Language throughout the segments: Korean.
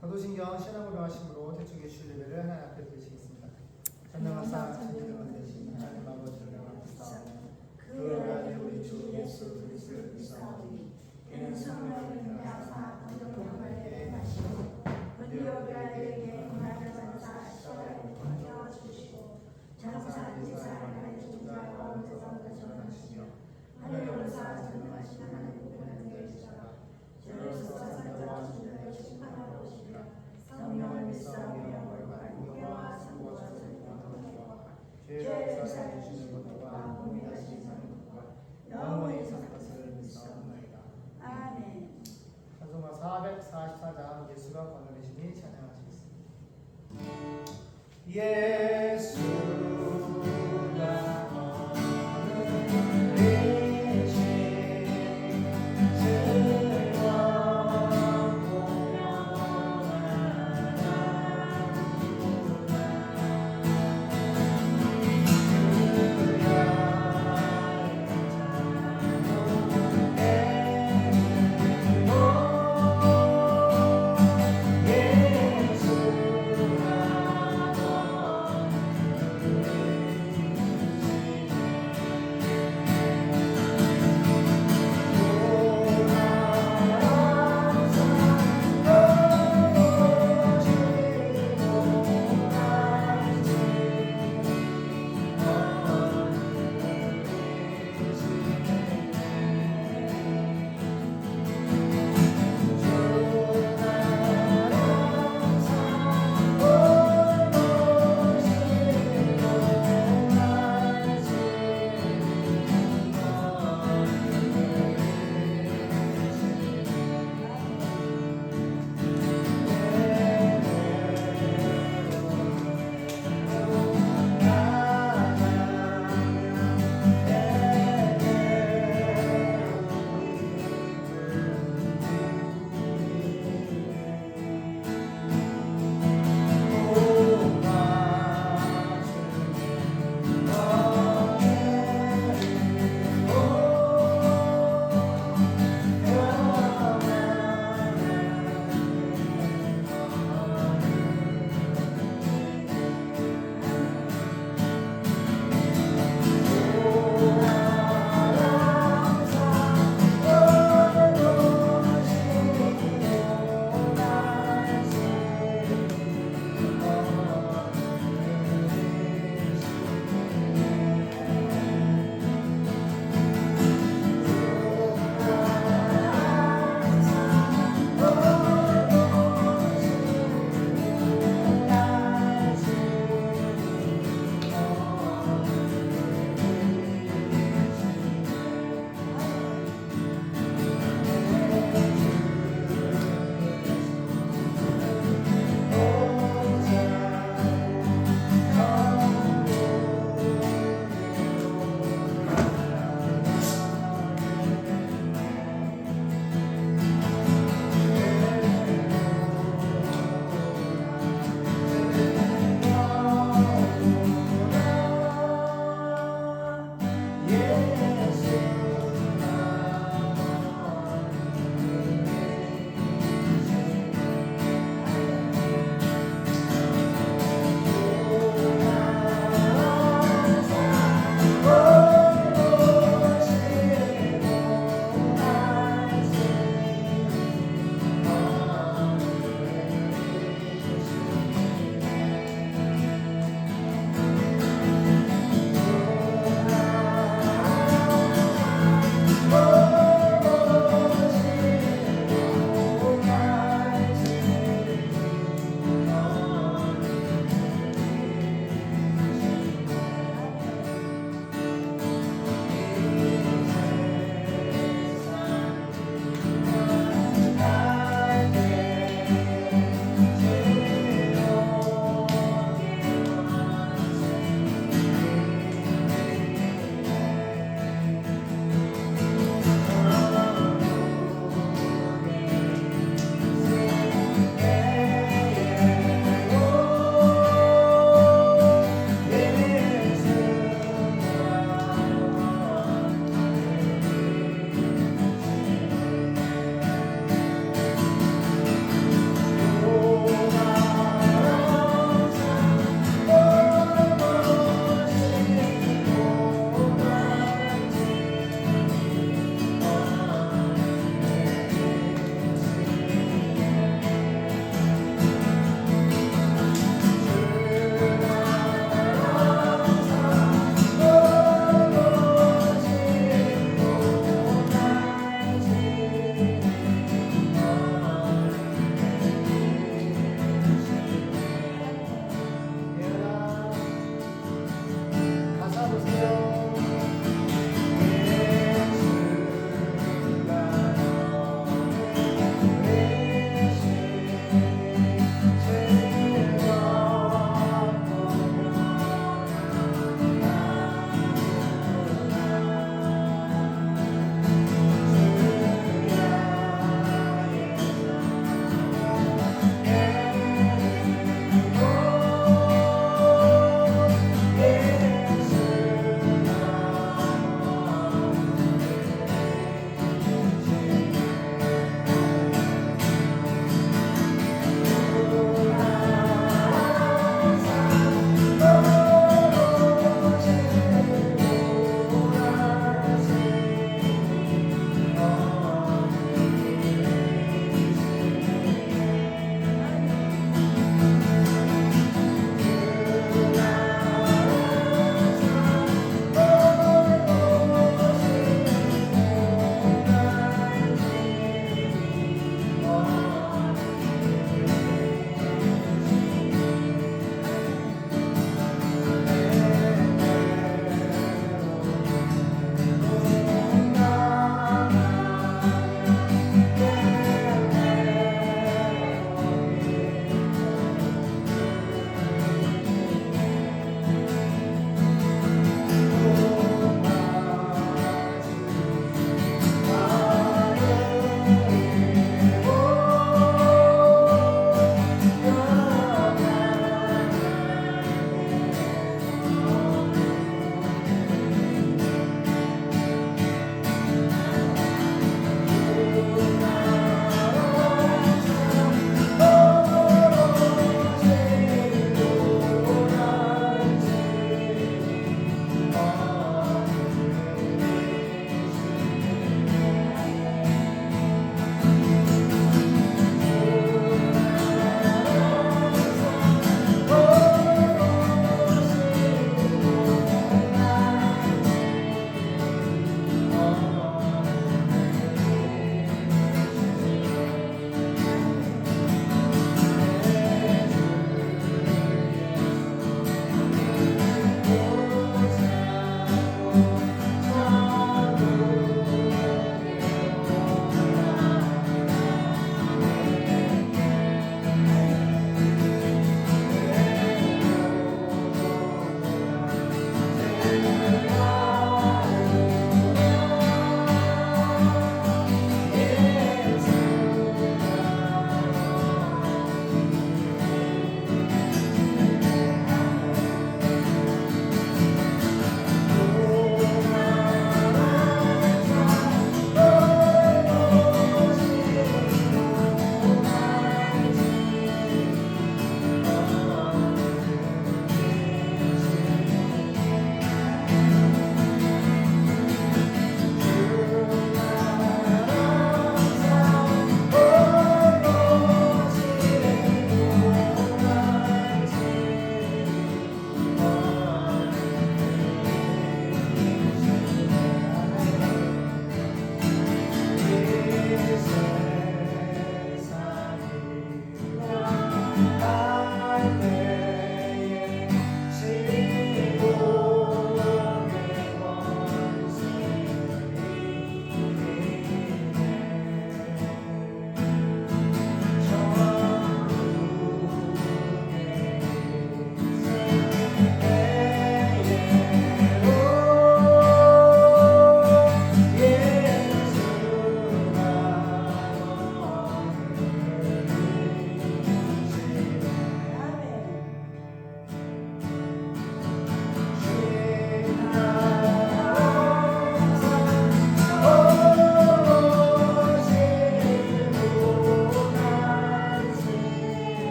사도신경 신앙으로 하심으로 대충의 주례를 하나님 앞에 드리시겠습니다. 전능하사 천지를 대신 하나님 명하옵사오며 그 안에 우리 주 예수 그리스도를 믿사오니 이는 성령을 인하사 감동을 받게 하시고 우리에게 하나님 전사 시절을 건져 주시고 장사 지사를 중자 가운데서 전하시며 하늘로사 전능하신 하나님 저로서 사자와 주를 심판하러 오시리라 성령을 믿사오며 무게와 상고와 성령과 죄를 사해 주시는 것과 몸이 하신 것과 영원히 사는 것을 믿사옵나이다 아멘. 찬송가 444장 예수가 건너리시니 찬양하시겠습니다. 예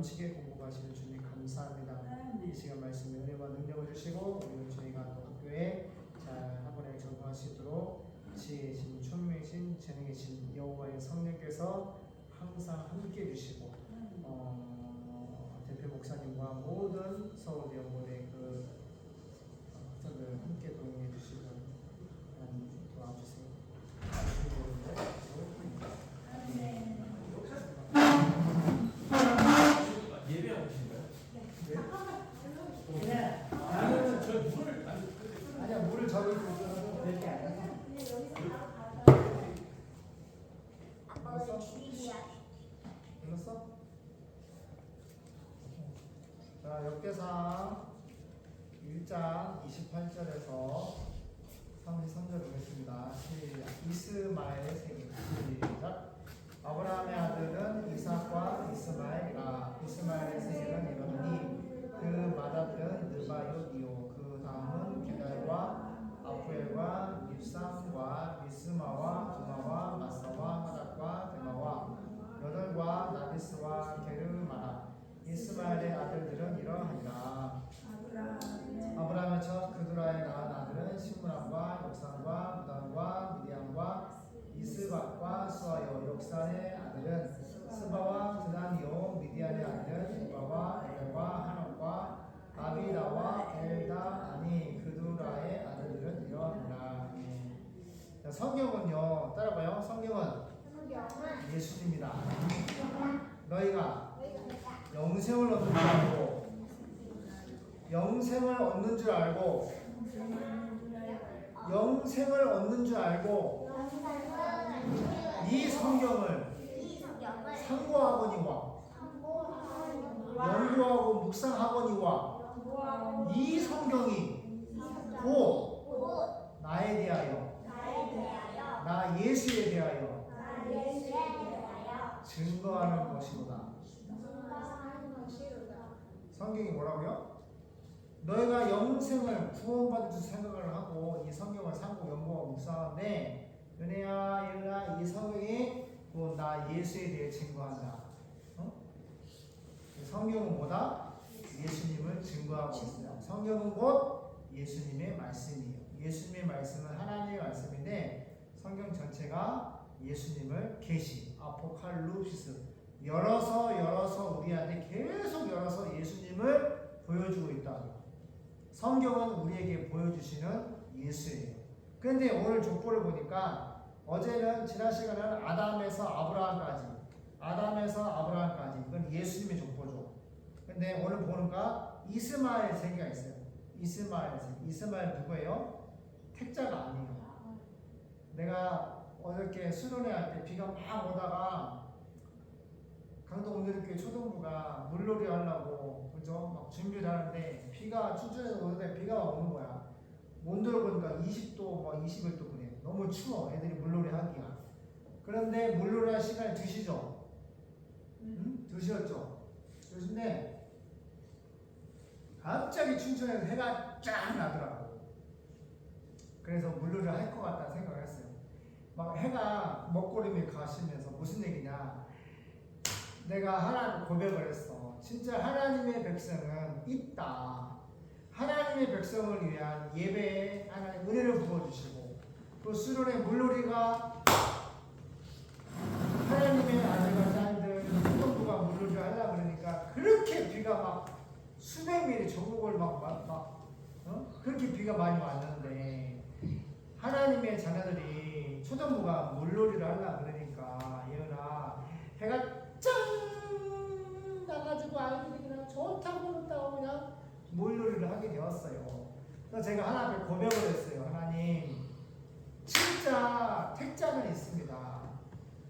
넘치게 공급하시는 주님 감사합니다. 이 시간 말씀에 은혜와 능력을 주시고 우리는 저희가 또 학교에 잘 학원에 적응하시도록 지혜신 총명이신 재능이신 여호와의 성령께서 항상 함께 해주시고 어, 대표 목사님과 모든 서울대 연구대 그 어, 학생들 함께 동행해 주시고 하나님 도와주세요. 예배하고 계신가요? 네. 아니면 저 물을 아니 아니야 물을 저기 부어서 될게 아니야. 불렀어? 자 역대상 1장 28절에서 33절 보겠습니다. 시작. 이스마엘의 세계 시 영생을 얻는 줄 알고 영생을 얻는 줄 알고 이 성경을 상고하거니와 연구하고 묵상하거니와 이 성경이 곧 나에 대하여 나 예수에 대하여 증거하는 것이로다. 성경이 뭐라고요? 너희가 영생을 구원받을 줄 생각을 하고 이 성경을 상고 연구하고 묵상하는데 은혜야 일나 이 성경이 곧 나 예수에 대해 증거한다. 어? 성경은 뭐다? 예수님을 증거하고 있어요. 성경은 곧 예수님의 말씀이에요. 예수님의 말씀은 하나님의 말씀인데 성경 전체가 예수님을 계시, 아포칼루시스 열어서 열어서 우리한테 계속 열어서 예수님을 보여주고 있다. 성경은 우리에게 보여주시는 예수예요. 그런데 오늘 족보를 보니까 어제는 지난 시간에는 아담에서 아브라함까지, 아담에서 아브라함까지 이건 예수님의 족보죠. 근데 오늘 보니까 이스마엘 세계가 있어요. 이스마엘 세계. 이스마엘 누구예요? 택자가 아니에요. 내가 어저께 수련회 할 때 비가 막 오다가 강동 오늘교회 초등부가 물놀이 하려고 그죠? 막 준비를 하는데 비가 추천해서 오는데 비가 오는 거야. 못 들어보니까 20도, 막 21도 그래. 너무 추워. 애들이 물놀이 하기가. 그런데 물놀이 할 시간이 2시죠? 응? 2시였죠? 2시인데 갑자기 춘천에서 해가 쫙 나더라고. 그래서 물놀이를 할 것 같다는 생각을 했어요. 막 해가 먹구름이 가시면서 무슨 얘기냐. 내가 하나님 고백을 했어. 진짜 하나님의 백성은 있다. 하나님의 백성을 위한 예배에 하나님 은혜를 부어주시고 또 수련의 물놀이가 하나님의 아들과 딸들 후동부가 물놀이를 하려 그러니까 그렇게 비가 막 수백 미리 전국을 막, 막, 막 어? 그렇게 비가 많이 왔는데 하나님의 자녀들이 초등부가 물놀이를 하려 그러니까 예은아 해가 가지고 아이들이 그냥 좋다고 그렇다고 그냥 물놀이를 하게 되었어요. 그래서 제가 하나님 고백을 했어요. 하나님 진짜 택자는 있습니다.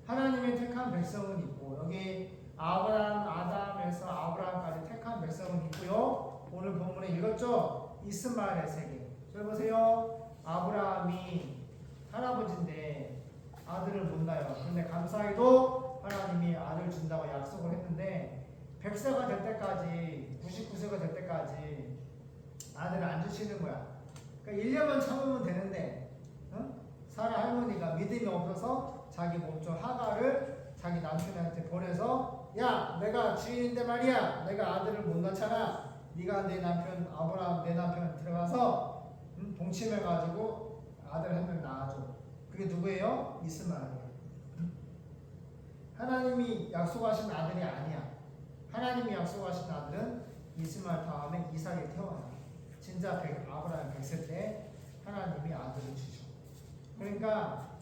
하나님의 택한 백성은 있고 여기 아브라함 아담에서 아브라함까지 택한 백성은 있고요. 오늘 본문에 읽었죠? 이스마엘의 세계. 저 보세요. 아브라함이 할아버지인데 아들을 못 낳아요. 근데 감사히도 하나님이 아들 준다고 약속을 했는데 100세가 될 때까지 99세가 될 때까지 아들을 안 주시는 거야. 그러니까 1년만 참으면 되는데 어? 사라 할머니가 믿음 믿음이 없어서 자기 몸종 하가를 자기 남편한테 보내서 야 내가 주인인데 말이야 내가 아들을 못 낳잖아 네가 내 남편 아브라함 내 남편 들어가서 음, 동침해 가지고 아들 한 명 낳아줘 그게 누구예요? 이스마엘이에요 음? 하나님이 약속하신 아들이 아니야 하나님이 약속하신 아들은 이스마엘 다음에 이삭이 태어나 진짜 백, 아브라함 100세 때 하나님이 아들을 주셔 그러니까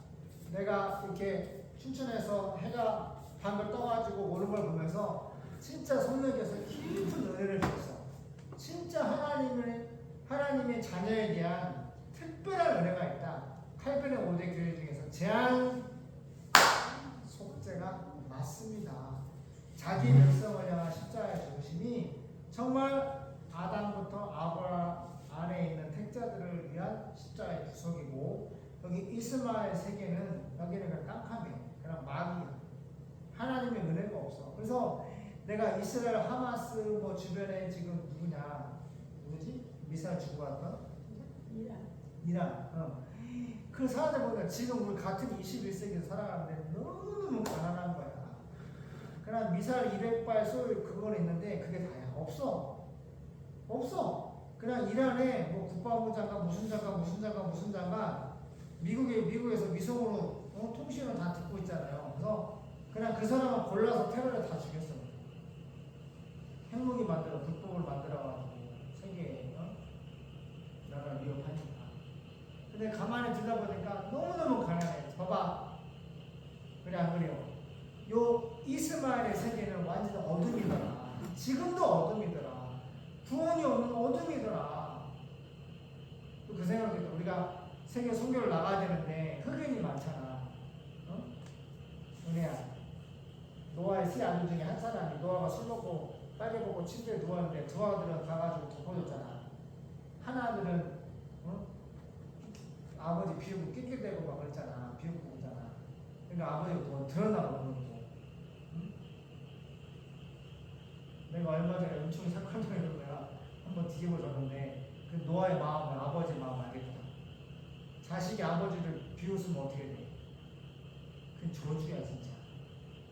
내가 이렇게 춘천에서 해가 방을 떠가지고 오는 걸 보면서 진짜 성령께서 깊은 은혜를 줬어. 진짜 하나님의 하나님의 자녀에 대한 특별한 은혜가 있다. 칼빈의 5대 교회 중에서 제한 속죄가 맞습니다. 자기 백성을 향한 십자가의 중심이 정말 아담부터 아브라 안에 있는 택자들을 위한 십자가의 구속이고 여기 이스마엘 세계는 여기는 그냥 깜깜해. 그냥 마귀야. 하나님의 은혜가 없어. 그래서 내가 이스라엘 하마스 뭐 주변에 지금 누구냐? 누구지? 미사일 주고 왔던 이란. 어. 그 사람들 보니까 지금 우리 같은 21세기에 살아가는데 너무너무 가난한 거야. 그냥 미사일 200발 쏠 그거는 있는데 그게 다야. 없어. 없어. 그냥 이란에 뭐 국방부 장관, 무슨 장관, 무슨 장관, 무슨 장관 미국에 미국에서 미성으로 어, 통신을 다 듣고 있잖아요. 그래서 그냥 그 사람을 골라서 테러를 다 죽였어. 핵무기 만들어 불법을 만들어가지고 세계에 어? 나라를 위협하니까. 근데 가만히 들다 보니까 너무너무 가난해. 봐봐. 그래 안 그래요? 요 이스마엘의 세계는 완전 어둠이더라. 지금도 어둠이더라. 구원이 없는 어둠이더라. 그 들어. 우리가 세계 선교를 나가야 되는데 흑인이 많잖아. 어? 은혜야. 노아의 세 아들 중에 한 사람이 노아가 술 먹고 빨개 보고 침대에 누웠는데 두 아들은 가가지고 덮어줬잖아. 한 아들은 어? 아버지 비우고 낄낄대고 막 그랬잖아. 비우고 오잖아. 그러니까 아버지가 뭐 드러나 보는 거. 응? 내가 얼마 전에 엄청 사건 당했는 거야. 한번 뒤집어 줬는데 그 노아의 마음을 아버지 마음 알겠다. 자식이 아버지를 비웃으면 어떻게 돼? 그건 저주야 진짜.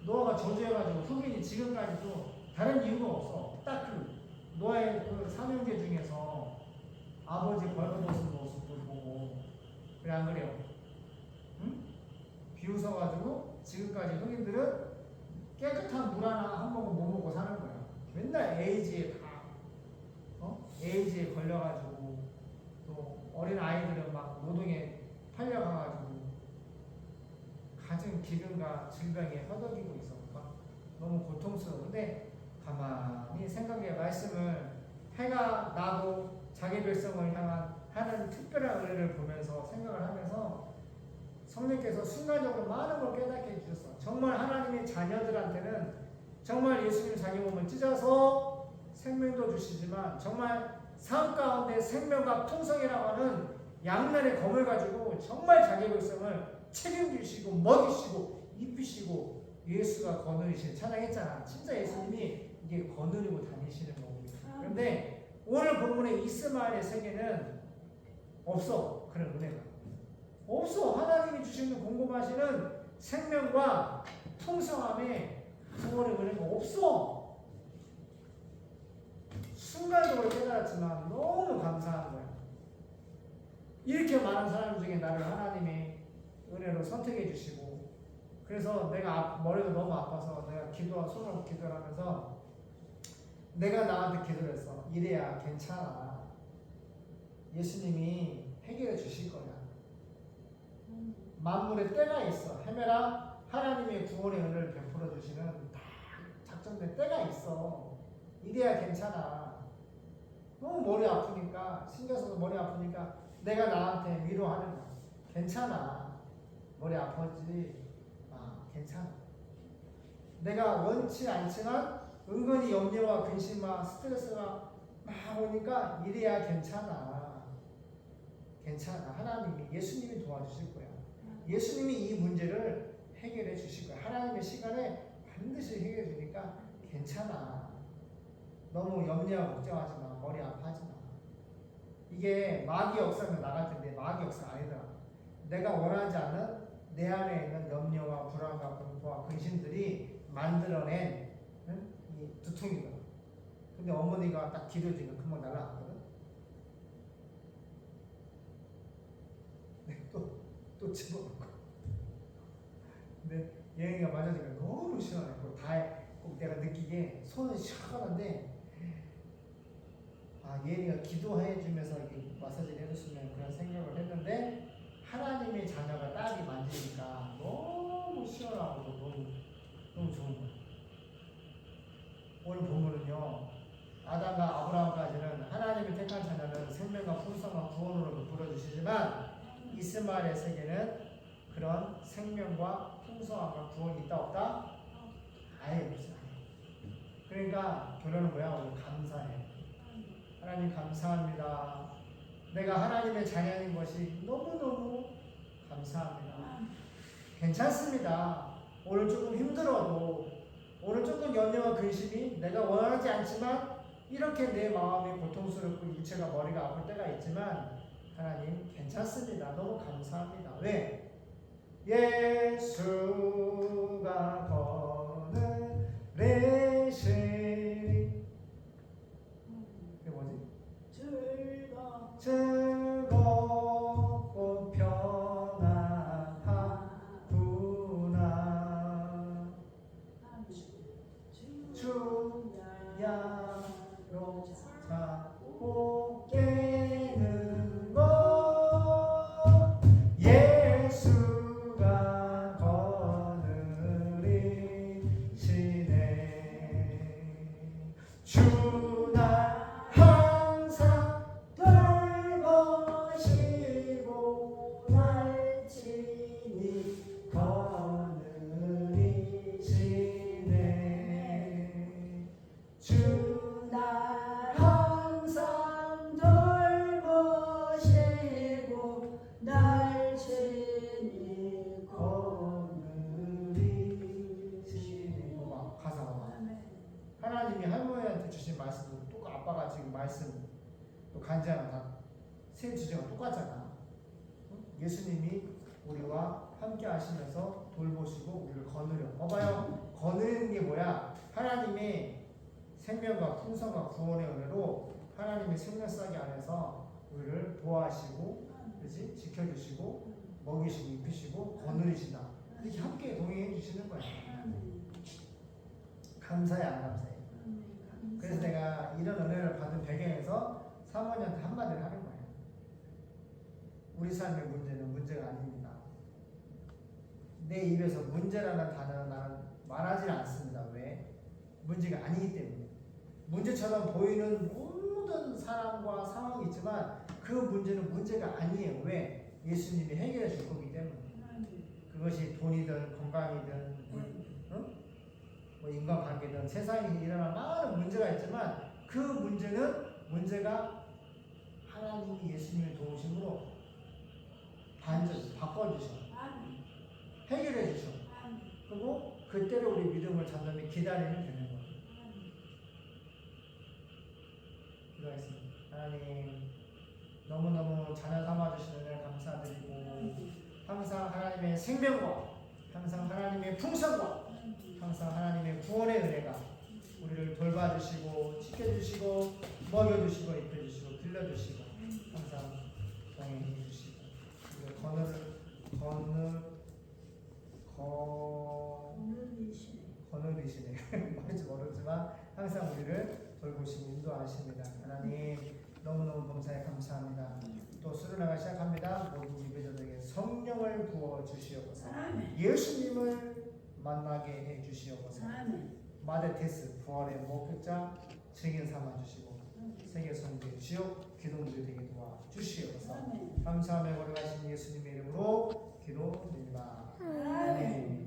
노아가 저주해가지고 흑인이 지금까지도 다른 이유가 없어. 딱 그 노아의 그 삼형제 중에서 아버지 벌거벗은 모습을 보고 그래 안 그래요? 응? 비웃어가지고 지금까지 흑인들은 깨끗한 물 하나 한 모금 못 먹고 사는 거야. 맨날 에이즈에 다 어? 에이즈에 걸려가지고 또 어린 아이들은 막 노동에 팔려가가지고 가진 기근과 질병에 허덕이고. 막 너무 고통스러워. 근데 가만히 생각해 말씀을 해가 나도 자기 백성을 향한 하는 특별한 은혜를 보면서 생각을 하면서 성령께서 순간적으로 많은 걸 깨닫게 해주셨어. 정말 하나님의 자녀들한테는 정말 예수님 자기 몸을 찢어서 생명도 주시지만 정말 삶 가운데 생명과 풍성이라고 하는 양날의 검을 가지고 정말 자기 백성을 책임지시고 먹이시고 입히시고 예수가 거느리신 찬양했잖아. 진짜 예수님이 이게 거느리고 다니시는 겁니다. 그런데 오늘 본문의 이스마엘의 세계는 없어 그런 은혜가 없어 하나님이 주시는 공급하시는 생명과 풍성함의 구원의 은혜가 없어. 순간적으로 깨달았지만 너무 감사한 거야. 이렇게 많은 사람 중에 나를 하나님의 은혜로 선택해 주시고 그래서 내가 아- 머리가 너무 아파서 내가 기도 손으로 기도를 하면서 내가 나한테 기도를 했어. 이래야 괜찮아. 예수님이 해결해 주실 거야. 만물의 때가 있어. 헤매라. 하나님의 구원의 은혜를 베풀어 주시는 딱 작정된 때가 있어. 이래야 괜찮아. 너무 머리 아프니까 신경 써서 머리 아프니까 내가 나한테 위로하는 거야 괜찮아. 머리 아프지? 아 괜찮아. 내가 원치 않지만 은근히 염려와 근심과 스트레스가 막 오니까 이래야 괜찮아. 괜찮아. 하나님이 예수님이 도와주실 거야. 예수님이 이 문제를 해결해 주실 거야. 하나님의 시간에 반드시 해결해 주니까 괜찮아. 너무 염려하고 걱정하지 마. 머리 아파하지 마. 이게 마귀 역사는 나갈 텐데 마귀 역사 아니더라. 내가 원하지 않은 내 안에 있는 염려와 불안과 공포와 근심들이 만들어낸 응? 이 두통이거든. 근데 어머니가 딱 기도해주니까 금방 날아갔거든. 네, 또, 또 집어넣고. 여행이가 맞아주니까 너무 시원해. 그다 해. 꼭 내가 느끼기에 손은 시원한데 아 예린이가 기도해 주면서 마사지를 해줬으면 그런 생각을 했는데 하나님의 자녀가 딸이 만지니까 너무 시원하고 너무 너무 좋은 거예요. 오늘 본문은요 아담과 아브라함까지는 하나님이 택한 자녀는 생명과 풍성과 구원으로 부르주시지만 이스마엘의 세계는 그런 생명과 풍성함과 구원이 있다 없다? 아예 없어요. 그러니까 결론은 뭐야? 우리 감사해. 하나님 감사합니다. 내가 하나님의 자녀인 것이 너무너무 감사합니다. 괜찮습니다. 오늘 조금 힘들어도 오늘 조금 염려와 근심이 내가 원하지 않지만 이렇게 내 마음이 고통스럽고 육체가 머리가 아플 때가 있지만 하나님 괜찮습니다. 너무 감사합니다. 왜? 예수가 거는 레시니 이게 뭐지? 즐거 응? 예수님이 우리와 함께 하시면서 돌보시고 우리를 거느려. 봐봐요. 거느리는 게 뭐야? 하나님의 생명과 풍성과 구원의 은혜로 하나님의 생명싸기 안에서 우리를 보호하시고, 그지 지켜주시고, 먹이시고, 입히시고, 거느리시다. 이렇게 함께 동행해 주시는 거야. 감사해, 안 감사해? 그래서 내가 이런 은혜를 받은 배경에서 사모님한테 한마디를 하는 거예요. 우리 삶의 문제는 문제가 아닙니다. 내 입에서 문제라는 단어는 나는 말하지 않습니다. 왜? 문제가 아니기 때문에. 문제처럼 보이는 모든 사람과 상황이 있지만 그 문제는 문제가 아니에요. 왜? 예수님이 해결해 줄 거기 때문에. 그것이 돈이든 건강이든 응? 뭐 인간관계든 세상에 일어날 많은 문제가 있지만 그 문제는 문제가 하나님이 예수님을 도우심으로 반전 바꿔주셔 해결해 주셔 그리고 그때로 우리 믿음을 잡는 기다리면 되는 거예요. 기도하겠습니다. 하나님 너무너무 자녀 삼아주시는 을 감사드리고 항상 하나님의 생명과 항상 하나님의 풍성과 항상 하나님의 구원의 은혜가 우리를 돌봐주시고 지켜주시고 먹여주시고 입혀주시고 들려주시고 항상 동행해 주시고. 우리를 거늘 거늘 거 거느리시네 말인지 모르지만 항상 우리를 돌보시고 인도하십니다 하나님 너무너무 범사에 감사합니다 또 수련회가 시작합니다 모든 예배자들에게 성령을 부어 주시옵소서 예수님을 만나게 해 주시옵소서 마데테스 부활의 목격자 증인 삼아 주시고 세계 선교 지역 기동들이 되게 도와 주시옵소서 감사하며 걸어가신 예수님의 이름으로 기도드립니다. 아멘.